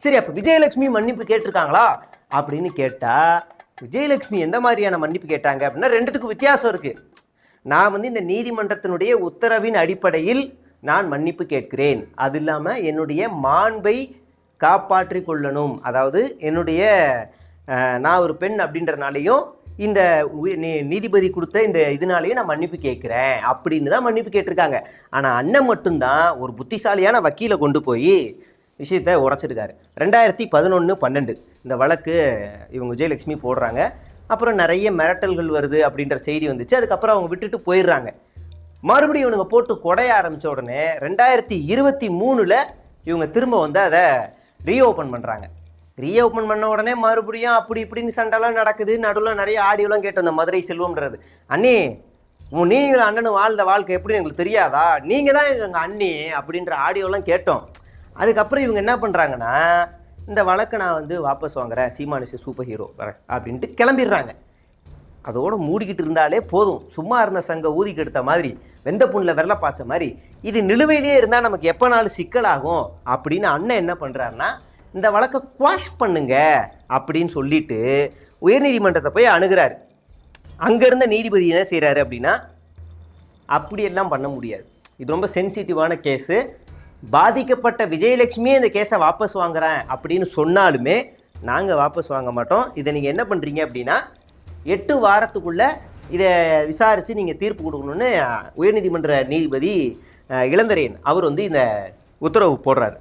சரி அப்போ விஜயலட்சுமி மன்னிப்பு கேட்டிருக்காங்களா? அப்படின்னு கேட்டால் விஜயலட்சுமி எந்த மாதிரியான மன்னிப்பு கேட்டாங்க அப்படின்னா ரெண்டுத்துக்கும் வித்தியாசம் இருக்குது நான் வந்து இந்த நீதிமன்றத்தினுடைய உத்தரவின் அடிப்படையில் நான் மன்னிப்பு கேட்கிறேன். அது இல்லாமல் என்னுடைய மாண்பை காப்பாற்றி கொள்ளணும். அதாவது என்னுடைய நான் ஒரு பெண் அப்படின்றனாலையும் இந்த நீ- நீதிபதி கொடுத்த இந்த இதனாலையும் நான் மன்னிப்பு கேட்குறேன் அப்படின்னு தான் மன்னிப்பு கேட்டிருக்காங்க. ஆனால் அண்ணன் மட்டும்தான் ஒரு புத்திசாலியான வக்கீலை கொண்டு போய் விஷயத்தை உடைச்சிருக்காரு ரெண்டாயிரத்தி பதினொன்று பன்னெண்டு. இந்த வழக்கு இவங்க விஜயலட்சுமி போடுறாங்க. அப்புறம் நிறைய மிரட்டல்கள் வருது அப்படின்ற செய்தி வந்துச்சு. அதுக்கப்புறம் அவங்க விட்டுட்டு போயிடுறாங்க. மறுபடியும் இவனுங்க போட்டு கொடைய ஆரம்பித்த உடனே ரெண்டாயிரத்தி இருபத்தி மூணில் இவங்க திரும்ப வந்து அதை ரீஓப்பன் பண்ணுறாங்க ரீஓப்பன் பண்ண உடனே மறுபடியும் அப்படி இப்படின்னு சண்டைலாம் நடக்குது. நடுவில் நிறைய ஆடியோலாம் கேட்டோம். இந்த மதுரை செல்வம்ன்றது. அண்ணி உ நீங்களும் அண்ணனும் வாழ்ந்த வாழ்க்கை எப்படி எங்களுக்கு தெரியாதா? நீங்கள் தான் எங்கள் அண்ணி அப்படின்ற ஆடியோலாம் கேட்டோம். அதுக்கப்புறம் இவங்க என்ன பண்ணுறாங்கன்னா இந்த வழக்கை நான் வந்து வாபஸ் வாங்குறேன் சீமானுஷ சூப்பர் ஹீரோ வரேன் அப்படின்ட்டு கிளம்பிடுறாங்க. அதோடு மூடிக்கிட்டு இருந்தாலே போதும். சும்மா இருந்த சங்க ஊதிக்கு எடுத்த மாதிரி வெந்த புண்ணில் விரல பாய்ச்ச மாதிரி இது நிலுவையிலேயே இருந்தால் நமக்கு எப்போனாலும் சிக்கலாகும் அப்படின்னு அண்ணன் என்ன பண்ணுறாருன்னா இந்த வழக்கை குவாஷ் பண்ணுங்க அப்படின்னு சொல்லிட்டு உயர்நீதிமன்றத்தை போய் அணுகிறாரு. அங்கேருந்த நீதிபதி என்ன செய்கிறாரு அப்படின்னா அப்படியெல்லாம் பண்ண முடியாது. இது ரொம்ப சென்சிட்டிவான கேஸு பாதிக்கப்பட்ட விஜயலட்சுமியே இந்த கேஸை வாபஸ் வாங்குறேன் அப்படின்னு சொன்னாலுமே நாங்கள் வாபஸ் வாங்க மாட்டோம். இதை நீங்கள் என்ன பண்ணுறீங்க அப்படின்னா எட்டு வாரத்துக்குள்ளே இதை விசாரித்து நீங்கள் தீர்ப்பு கொடுக்கணும்னு உயர்நீதிமன்ற நீதிபதி இளந்தரையன் அவர் வந்து இந்த உத்தரவு போடுறாரு.